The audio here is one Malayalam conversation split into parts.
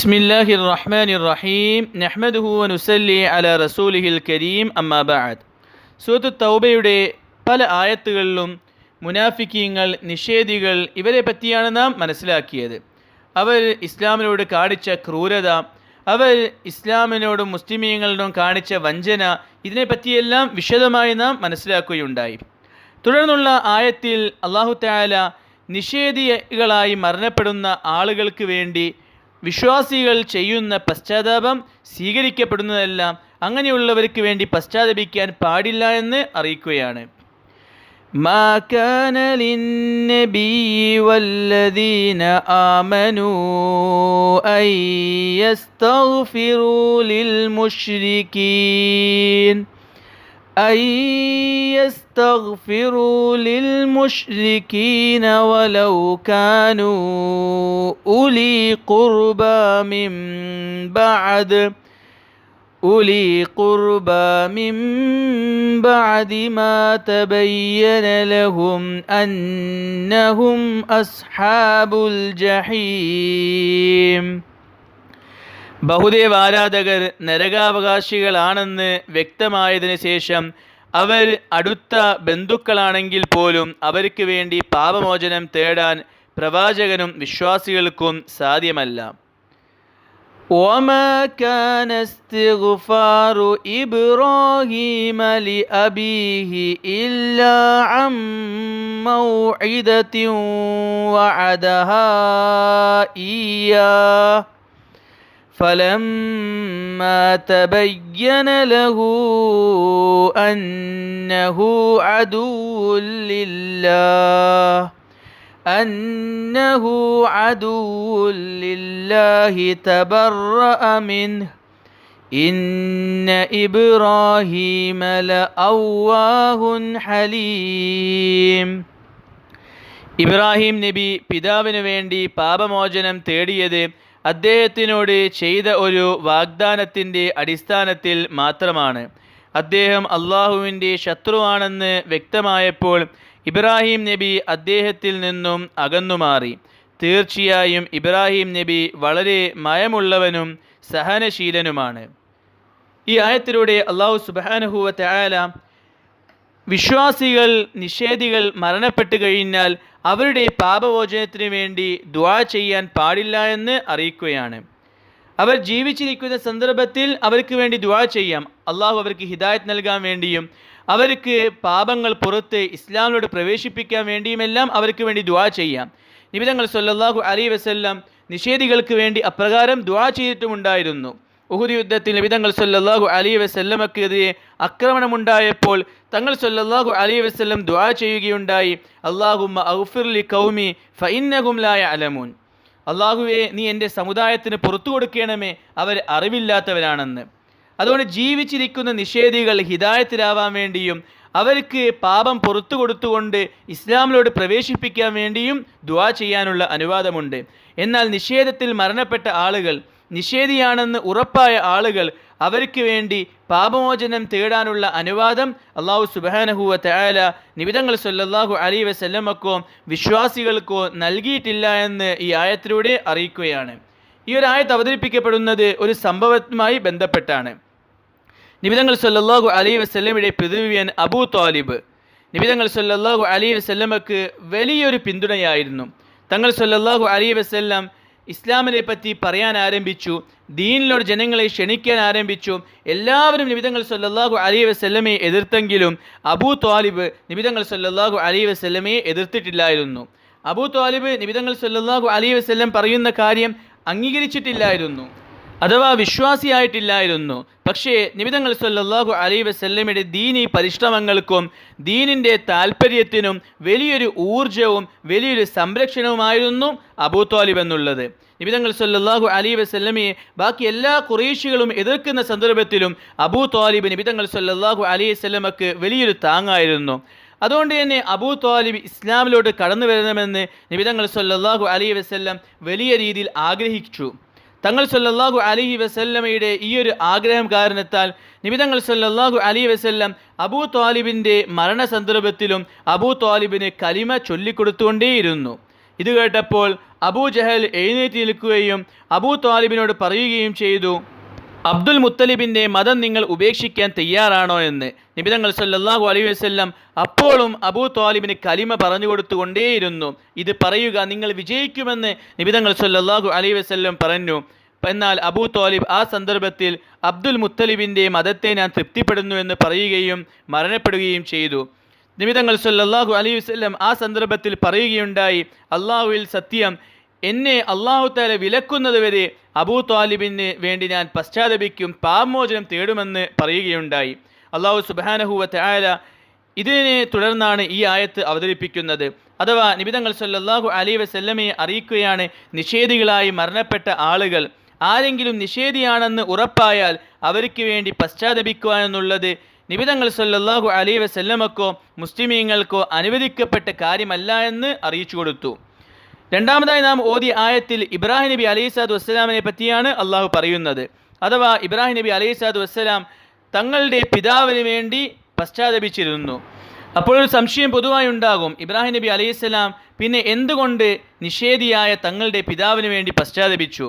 بسم الله الرحمن الرحيم نحمده ونسلي على رسوله الكريم أما بعد സൂത്ത് തൗബയുടെ പല ആയത്തുകളിലും മുനാഫിക്കീങ്ങൾ നിഷേധികൾ ഇവരെ പറ്റിയാണ് നാം മനസ്സിലാക്കിയത് അവർ ഇസ്ലാമിനോട് കാണിച്ച ക്രൂരത അവർ ഇസ്ലാമിനോടും മുസ്ലിമീങ്ങളോടും കാണിച്ച വഞ്ചന ഇതിനെപ്പറ്റിയെല്ലാം വിശദമായി നാം മനസ്സിലാക്കുകയുണ്ടായി തുടർന്നുള്ള ആയത്തിൽ അള്ളാഹു താല നിഷേധികളായി മരണപ്പെടുന്ന ആളുകൾക്ക് വേണ്ടി വിശ്വാസികൾ ചെയ്യുന്ന പശ്ചാത്താപം സ്വീകരിക്കപ്പെടുന്നതെല്ലാം അങ്ങനെയുള്ളവർക്ക് വേണ്ടി പശ്ചാത്തപിക്കാൻ പാടില്ല എന്ന് അറിയിക്കുകയാണ് ما كان للنبي والذين آمنوا أن يستغفروا للمشركين أن يستغفروا للمشركين ولو كانوا أولي قربى من بعد أولي قربى من بعد ما تبين لهم أنهم أصحاب الجحيم ബഹുദേവ് ആരാധകർ നരകാവകാശികളാണെന്ന് വ്യക്തമായതിനു ശേഷം അവർ അടുത്ത ബന്ധുക്കളാണെങ്കിൽ പോലും അവർക്ക് വേണ്ടി പാപമോചനം തേടാൻ പ്രവാചകനും വിശ്വാസികൾക്കും സാധ്യമല്ല وما كان استغفار إبراهيم لأبيه إلا عن موعدة وعدها إياه فلما تبين له أنه عدو لله أنه عدو لله تبرأ منه إن إبراهيم لأواه حليم ഇബ്രാഹിം നബി പിതാവിനു വേണ്ടി പാപമോചനം തേടിയത് അദ്ദേഹത്തിനോട് ചെയ്ത ഒരു വാഗ്ദാനത്തിന്റെ അടിസ്ഥാനത്തിൽ മാത്രമാണ്. അദ്ദേഹം അള്ളാഹുവിന്റെ ശത്രുവാണെന്ന് വ്യക്തമായപ്പോൾ ഇബ്രാഹിം നബി അദ്ദേഹത്തിൽ നിന്നും അകന്നുമാറി. തീർച്ചയായും ഇബ്രാഹിം നബി വളരെ മയമുള്ളവനും സഹനശീലനുമാണ്. ഈ ആയത്തിലൂടെ അള്ളാഹു സുബാനഹുവ തയാല വിശ്വാസികൾ നിഷേധികൾ മരണപ്പെട്ടു കഴിഞ്ഞാൽ അവരുടെ പാപമോചനത്തിന് വേണ്ടി ദ്വാ ചെയ്യാൻ പാടില്ല എന്ന് അറിയിക്കുകയാണ്. അവർ ജീവിച്ചിരിക്കുന്ന സന്ദർഭത്തിൽ അവർക്ക് വേണ്ടി ദ്വാ ചെയ്യാം. അള്ളാഹു അവർക്ക് ഹിദായത്ത് നൽകാൻ വേണ്ടിയും അവർക്ക് പാപങ്ങൾ പുറത്ത് ഇസ്ലാമിലോട് പ്രവേശിപ്പിക്കാൻ വേണ്ടിയുമെല്ലാം അവർക്ക് വേണ്ടി ദ്വാ ചെയ്യാം. നിബിതങ്ങൾ സല്ലാഹു അലി വസല്ലം നിഷേധികൾക്ക് വേണ്ടി അപ്രകാരം ദ്വാ ചെയ്തിട്ടുമുണ്ടായിരുന്നു. ഉഹുദ് യുദ്ധത്തിൽ നിബിതങ്ങൾ സല്ലാഹു അലി വസല്ലമക്കെതിരെ ആക്രമണമുണ്ടായപ്പോൾ തങ്ങൾ സല്ലാഹു അലി വസ്ല്ലം ദ്വാ ചെയ്യുകയുണ്ടായി. അള്ളാഹുമ്മ ഔഫിർലി കൗമി ഫഇന്നഹും അലമൂൻ അള്ളാഹുവെ നീ എന്റെ സമുദായത്തിന് പുറത്തു കൊടുക്കണമേ അവർ അറിവില്ലാത്തവരാണെന്ന്. അതുകൊണ്ട് ജീവിച്ചിരിക്കുന്ന നിഷേധികൾ ഹിതായത്തിലാവാൻ വേണ്ടിയും അവർക്ക് പാപം പുറത്തു കൊടുത്തുകൊണ്ട് ഇസ്ലാമിലോട് പ്രവേശിപ്പിക്കാൻ വേണ്ടിയും ദുവാ ചെയ്യാനുള്ള അനുവാദമുണ്ട്. എന്നാൽ നിഷേധത്തിൽ മരണപ്പെട്ട ആളുകൾ നിഷേധിയാണെന്ന് ഉറപ്പായ ആളുകൾ അവർക്ക് വേണ്ടി പാപമോചനം തേടാനുള്ള അനുവാദം അള്ളാഹു സുബാനഹുവ തയാല നിബിതങ്ങൾ സല്ലാഹു അലി വസല്ലമക്കോ വിശ്വാസികൾക്കോ നൽകിയിട്ടില്ല എന്ന് ഈ ആയത്തിലൂടെ അറിയിക്കുകയാണ്. ഈ ഒരു ആയത്ത് അവതരിപ്പിക്കപ്പെടുന്നത് ഒരു സംഭവവുമായി ബന്ധപ്പെട്ടാണ്. നിബിതങ്ങൾ സല്ലാഹു അലി വസല്ലമയുടെ പിതൃവ്യൻ അബൂ താലിബ് നിബിതങ്ങൾ സല്ലാഹു അലി വസല്ലമക്ക് വലിയൊരു പിന്തുണയായിരുന്നു. തങ്ങൾ സല്ലാഹു അലി വസല്ലം ഇസ്ലാമിനെ പറ്റി പറയാൻ ആരംഭിച്ചു ദീനിലോട് ജനങ്ങളെ ക്ഷണിക്കാൻ ആരംഭിച്ചു എല്ലാവരും നിബിതങ്ങൾ സല്ലാഹു അലി വസല്ലമയെ എതിർത്തെങ്കിലും അബൂ ത്വാലിബ് നിബിതങ്ങൾ സല്ലാഹു അലി വസല്ലമയെ എതിർത്തിട്ടില്ലായിരുന്നു. അബൂ ത്വാലിബ് നിബിതങ്ങൾ സല്ലാഹു അലി വസ്ല്ലം പറയുന്ന കാര്യം അംഗീകരിച്ചിട്ടില്ലായിരുന്നു അഥവാ വിശ്വാസിയായിട്ടില്ലായിരുന്നു. പക്ഷേ നിമിതങ്ങൾ സല്ലാഹു അലൈ വസല്ലമയുടെ ദീനി പരിശ്രമങ്ങൾക്കും ദീനിന്റെ താല്പര്യത്തിനും വലിയൊരു ഊർജവും വലിയൊരു സംരക്ഷണവുമായിരുന്നു അബൂ താലിബ് എന്നുള്ളത്. നിബിതങ്ങൾ സല്ലാഹു അലൈ വസല്ലമയെ ബാക്കി എല്ലാ കുറേശികളും എതിർക്കുന്ന സന്ദർഭത്തിലും അബൂ താലിബ് നിബിതങ്ങൾ സല്ലാഹു അലൈഹി വസ്ല്ലമക്ക് വലിയൊരു താങ്ങായിരുന്നു. അതുകൊണ്ട് തന്നെ അബൂ താലിബ് ഇസ്ലാമിലോട്ട് കടന്നു വരണമെന്ന് നിബിതങ്ങൾ സല്ലാഹു അലൈഹി വസല്ലം വലിയ രീതിയിൽ ആഗ്രഹിച്ചു. തങ്ങൾ സല്ലല്ലാഹു അലൈഹി വസല്ലമയുടെ ഈ ഒരു ആഗ്രഹം കാരണത്താൽ നിമിതങ്ങൾ സല്ലല്ലാഹു അലി വസല്ലം അബൂ താലിബിന്റെ മരണ സന്ദർഭത്തിലും അബൂ താലിബിന് കലിമ ചൊല്ലിക്കൊടുത്തുകൊണ്ടേയിരുന്നു. ഇത് കേട്ടപ്പോൾ അബൂ ജഹൽ എഴുന്നേറ്റ് നിൽക്കുകയും അബൂ താലിബിനോട് പറയുകയും ചെയ്തു അബ്ദുൽ മുത്തലിബിന്റെ മതം നിങ്ങൾ ഉപേക്ഷിക്കാൻ തയ്യാറാണോ എന്ന് നിബിതങ്ങൾ സല്ലാഹു അലൈഹി വസ്ല്ലാം അപ്പോഴും അബൂ താലിബിന് കലിമ പറഞ്ഞു കൊടുത്തുകൊണ്ടേയിരുന്നു. ഇത് പറയുക നിങ്ങൾ വിജയിക്കുമെന്ന് നിബിതങ്ങൾ സല്ലാഹു അലൈഹി വസല്ലം പറഞ്ഞു. എന്നാൽ അബൂ താലിബ് ആ സന്ദർഭത്തിൽ അബ്ദുൽ മുത്തലിബിന്റെ മതത്തെ ഞാൻ തൃപ്തിപ്പെടുന്നു എന്ന് പറയുകയും മരണപ്പെടുകയും ചെയ്തു. നിമിതങ്ങൾ സല്ലാഹു അലൈഹി വസല്ലം ആ സന്ദർഭത്തിൽ പറയുകയുണ്ടായി അള്ളാഹുവിൽ സത്യം എന്നെ അള്ളാഹു താല വിലക്കുന്നത് വരെ അബൂ താലിബിന് വേണ്ടി ഞാൻ പശ്ചാത്തപിക്കും പാമോചനം തേടുമെന്ന് പറയുകയുണ്ടായി. അള്ളാഹു സുബാനഹുവത്തെ ആയാല ഇതിനെ തുടർന്നാണ് ഈ ആയത്ത് അവതരിപ്പിക്കുന്നത്. അഥവാ നിബിതങ്ങൾ സല്ലാഹു അലി വസല്ലമയെ അറിയിക്കുകയാണ് നിഷേധികളായി മരണപ്പെട്ട ആളുകൾ. ആരെങ്കിലും നിഷേധിയാണെന്ന് ഉറപ്പായാൽ അവർക്ക് വേണ്ടി പശ്ചാത്തപിക്കുവാനെന്നുള്ളത് നിബിതങ്ങൾ സല്ലാഹു അലി വസല്ലമക്കോ മുസ്ലിമീങ്ങൾക്കോ അനുവദിക്കപ്പെട്ട കാര്യമല്ല എന്ന് അറിയിച്ചു കൊടുത്തു. രണ്ടാമതായി നാം ഓതി ആയത്തിൽ ഇബ്രാഹിം നബി അലൈഹി സ്വലാത്തു വസ്സലാമിനെ പറ്റിയാണ് അള്ളാഹു പറയുന്നത്. അഥവാ ഇബ്രാഹിം നബി അലൈഹി സ്വലാത്തു വസ്സലാം തങ്ങളുടെ പിതാവിന് വേണ്ടി പശ്ചാത്തപിച്ചിരുന്നു. അപ്പോൾ ഒരു സംശയം പൊതുവായി ഉണ്ടാകും. ഇബ്രാഹിം നബി അലൈഹി സ്വലാം പിന്നെ എന്തുകൊണ്ട് നിഷേധിയായ തങ്ങളുടെ പിതാവിന് വേണ്ടി പശ്ചാത്തപിച്ചു?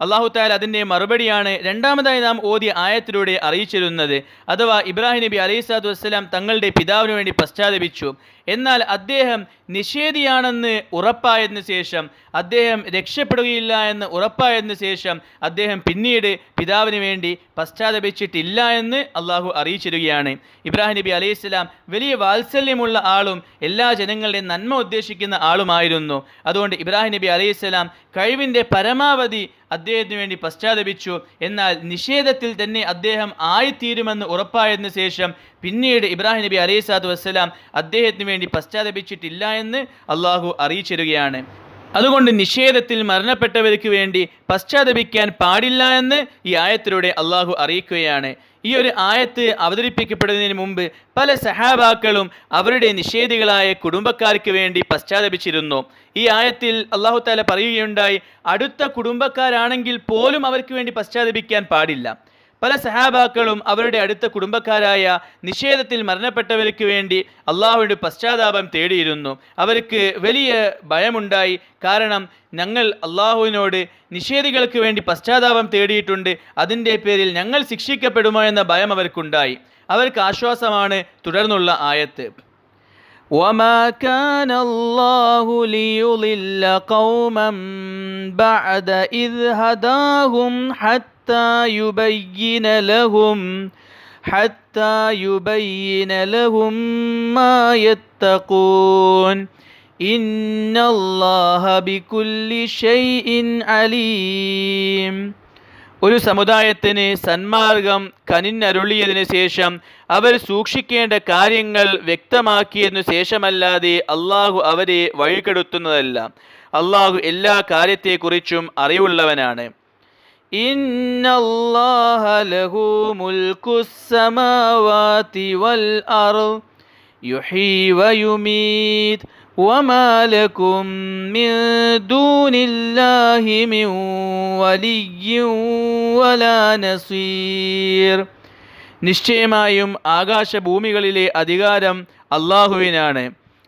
അള്ളാഹു താൽ അതിന്റെ മറുപടിയാണ് രണ്ടാമതായി നാം ഓതിയ ആയത്തിലൂടെ അറിയിച്ചിരുന്നത്. അഥവാ ഇബ്രാഹിം നബി അലൈഹി സ്വലാത്തു വസ്സലാം തങ്ങളുടെ പിതാവിന് വേണ്ടി പശ്ചാത്തപിച്ചു. എന്നാൽ അദ്ദേഹം നിഷേധിയാണെന്ന് ഉറപ്പായതിനു ശേഷം അദ്ദേഹം രക്ഷപ്പെടുകയില്ല എന്ന് ഉറപ്പായതിനു ശേഷം അദ്ദേഹം പിന്നീട് പിതാവിന് വേണ്ടി പശ്ചാത്തപിച്ചിട്ടില്ല എന്ന് അള്ളാഹു അറിയിച്ചിരുകയാണ്. ഇബ്രാഹിം നബി അലൈഹി സ്വലാം വലിയ വാത്സല്യമുള്ള ആളും എല്ലാ ജനങ്ങളുടെയും നന്മ ഉദ്ദേശിക്കുന്ന ആളുമായിരുന്നു. അതുകൊണ്ട് ഇബ്രാഹിം നബി അലൈഹി സ്വലാം കഴിവിന്റെ പരമാവധി അദ്ദേഹത്തിന് വേണ്ടി പശ്ചാത്തപിച്ചു. എന്നാൽ നിഷേധത്തിൽ തന്നെ അദ്ദേഹം ആയിത്തീരുമെന്ന് ഉറപ്പായതിനു ശേഷം പിന്നീട് ഇബ്രാഹിം നബി അലൈഹി സ്വലാത്തു വസ്സലാം അദ്ദേഹത്തിന് വേണ്ടി പശ്ചാത്തപിച്ചിട്ടില്ല എന്ന് അള്ളാഹു അറിയിച്ചിരുകയാണ്. അതുകൊണ്ട് നിഷേധത്തിൽ മരണപ്പെട്ടവർക്ക് വേണ്ടി പശ്ചാത്തപിക്കാൻ പാടില്ല എന്ന് ഈ ആയത്തിലൂടെ അള്ളാഹു അറിയിക്കുകയാണ്. ഈ ഒരു ആയത്ത് അവതരിപ്പിക്കപ്പെടുന്നതിന് മുമ്പ് പല സഹാബാക്കളും അവരുടെ നിഷേധികളായ കുടുംബക്കാർക്ക് വേണ്ടി പശ്ചാത്തപിച്ചിരുന്നു. ഈ ആയത്തിൽ അള്ളാഹു താല പറയുകയുണ്ടായി അടുത്ത കുടുംബക്കാരാണെങ്കിൽ പോലും അവർക്ക് വേണ്ടി പശ്ചാത്തപിക്കാൻ പാടില്ല. പല സഹാബാക്കളും അവരുടെ അടുത്ത കുടുംബക്കാരായ നിഷേധത്തിൽ മരണപ്പെട്ടവർക്ക് വേണ്ടി അള്ളാഹുവിൻ്റെ പശ്ചാത്താപം തേടിയിരുന്നു അവർക്ക് വലിയ ഭയമുണ്ടായി കാരണം ഞങ്ങൾ അള്ളാഹുവിനോട് നിഷേധികൾക്ക് വേണ്ടി പശ്ചാത്താപം തേടിയിട്ടുണ്ട് അതിൻ്റെ പേരിൽ ഞങ്ങൾ ശിക്ഷിക്കപ്പെടുമോ എന്ന ഭയം അവർക്കുണ്ടായി അവർക്ക് ആശ്വാസമാണ് തുടർന്നുള്ള ആയത്ത് وما كان الله ليضل قوما بعد إذ هداهم حتى يبين لهم حتى يبين لهم ما يتقون إن الله بكل شيء عليم ഒരു സമുദായത്തിന് സന്മാർഗം കനിന്നരുളിയതിനു ശേഷം അവർ സൂക്ഷിക്കേണ്ട കാര്യങ്ങൾ വ്യക്തമാക്കിയതിനു ശേഷമല്ലാതെ അള്ളാഹു അവരെ വഴികെടുത്തുന്നതല്ല അള്ളാഹു എല്ലാ കാര്യത്തെക്കുറിച്ചും അറിവുള്ളവനാണ് ഇന്നല്ലാഹ ലഹു മുൽക്കുസ്സമാവാതി വൽ അർദ് യുഹീ വയുമീത് وما لكم من دون الله من ولي ولا نصير നിശ്ചയമായും ആകാശഭൂമികളിലെ അധികാരം അള്ളാഹുവിനാണ്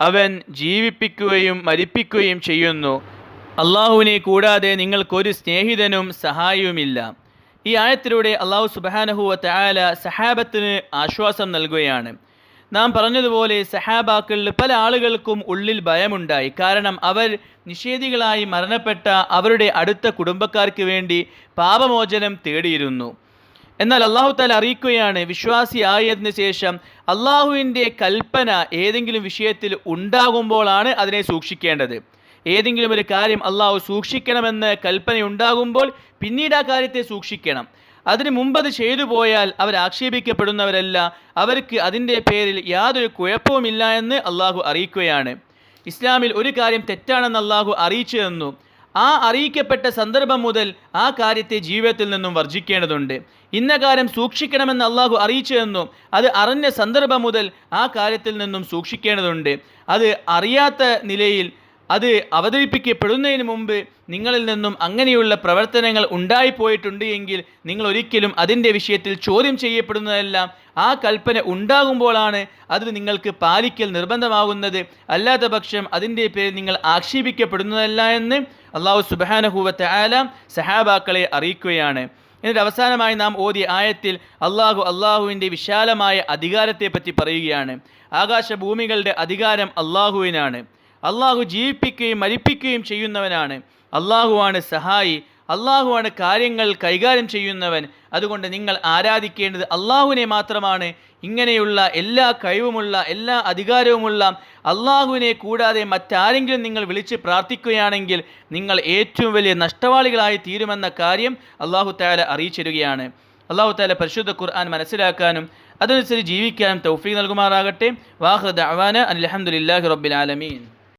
അവൻ ജീവിപ്പിക്കുകയും മരിപ്പിക്കുകയും ചെയ്യുന്നു അള്ളാഹുവിനെ കൂടാതെ നിങ്ങൾക്കൊരു സ്നേഹിതനും സഹായവുമില്ല ഈ ആയത്തിലൂടെ അള്ളാഹു സുബാനഹുവ തയാല സഹാബത്തിന് ആശ്വാസം നൽകുകയാണ്. നാം പറഞ്ഞതുപോലെ സഹാബാക്കളിൽ പല ആളുകൾക്കും ഉള്ളിൽ ഭയമുണ്ടായി. കാരണം അവർ നിഷേധികളായി മരണപ്പെട്ട അവരുടെ അടുത്ത കുടുംബക്കാർക്ക് വേണ്ടി പാപമോചനം തേടിയിരുന്നു. എന്നാൽ അള്ളാഹു താല അറിയിക്കുകയാണ് വിശ്വാസിയായതിനു ശേഷം അള്ളാഹുവിന്റെ കൽപ്പന ഏതെങ്കിലും വിഷയത്തിൽ ഉണ്ടാകുമ്പോഴാണ് അതിനെ സൂക്ഷിക്കേണ്ടത്. ഏതെങ്കിലും ഒരു കാര്യം അള്ളാഹു സൂക്ഷിക്കണമെന്ന് കൽപ്പനയുണ്ടാകുമ്പോൾ പിന്നീട് ആ കാര്യത്തെ സൂക്ഷിക്കണം. അതിനു മുമ്പ് അത് ചെയ്തു പോയാൽ അവർ ആക്ഷേപിക്കപ്പെടുന്നവരല്ല. അവർക്ക് അതിന്റെ പേരിൽ യാതൊരു കുഴപ്പവുമില്ല എന്ന് അള്ളാഹു അറിയിക്കുകയാണ്. ഇസ്ലാമിൽ ഒരു കാര്യം തെറ്റാണെന്ന് അള്ളാഹു അറിയിച്ചു തന്നു. ആ അറിയിക്കപ്പെട്ട സന്ദർഭം മുതൽ ആ കാര്യത്തെ ജീവിതത്തിൽ നിന്നും വർജിക്കേണ്ടതുണ്ട്. ഇന്ന കാര്യം സൂക്ഷിക്കണമെന്ന് അള്ളാഹു അറിയിച്ചു തന്നു. അത് അറിഞ്ഞ സന്ദർഭം മുതൽ ആ കാര്യത്തിൽ നിന്നും സൂക്ഷിക്കേണ്ടതുണ്ട്. അത് അറിയാത്ത നിലയിൽ അത് അവതരിപ്പിക്കപ്പെടുന്നതിന് മുമ്പ് നിങ്ങളിൽ നിന്നും അങ്ങനെയുള്ള പ്രവർത്തനങ്ങൾ ഉണ്ടായിപ്പോയിട്ടുണ്ട് എങ്കിൽ നിങ്ങൾ ഒരിക്കലും അതിന്റെ വിഷയത്തിൽ ചോദ്യം ചെയ്യപ്പെടുന്നതെല്ലാം ആ കൽപ്പന ഉണ്ടാകുമ്പോഴാണ് അത് നിങ്ങൾക്ക് പാലിക്കൽ നിർബന്ധമാകുന്നത്. അല്ലാത്ത പക്ഷം അതിന്റെ പേരിൽ നിങ്ങൾ ആക്ഷേപിക്കപ്പെടുന്നതല്ല എന്ന് അള്ളാഹു സുബാനഹൂവത്തെ ആലാം സഹാബാക്കളെ അറിയിക്കുകയാണ്. എന്നിട്ട് അവസാനമായി നാം ഓതിയ ആയത്തിൽ അള്ളാഹു അള്ളാഹുവിന്റെ വിശാലമായ അധികാരത്തെപ്പറ്റി പറയുകയാണ്. ആകാശഭൂമികളുടെ അധികാരം അള്ളാഹുവിനാണ് അള്ളാഹു ജീവിപ്പിക്കുകയും മരിപ്പിക്കുകയും ചെയ്യുന്നവനാണ്. അള്ളാഹുവാണ് സഹായി. അള്ളാഹുവാണ് കാര്യങ്ങൾ കൈകാര്യം ചെയ്യുന്നവൻ. അതുകൊണ്ട് നിങ്ങൾ ആരാധിക്കേണ്ടത് അള്ളാഹുവിനെ മാത്രമാണ്. ഇങ്ങനെയുള്ള എല്ലാ കഴിവുമുള്ള എല്ലാ അധികാരവുമുള്ള അള്ളാഹുവിനെ കൂടാതെ മറ്റാരെങ്കിലും നിങ്ങൾ വിളിച്ച് പ്രാർത്ഥിക്കുകയാണെങ്കിൽ നിങ്ങൾ ഏറ്റവും വലിയ നഷ്ടവാളികളായി തീരുമെന്ന കാര്യം അള്ളാഹു താല അറിയിച്ചിരുകയാണ് അള്ളാഹു താല പരിശുദ്ധ ഖുർആൻ മനസ്സിലാക്കാനും അതനുസരിച്ച് ജീവിക്കാനും തൗഫീഖ് നൽകുമാറാകട്ടെ. വാഹദ് അവാന അലഹമുല്ലാഹി റബ്ബിൽ ആലമീൻ.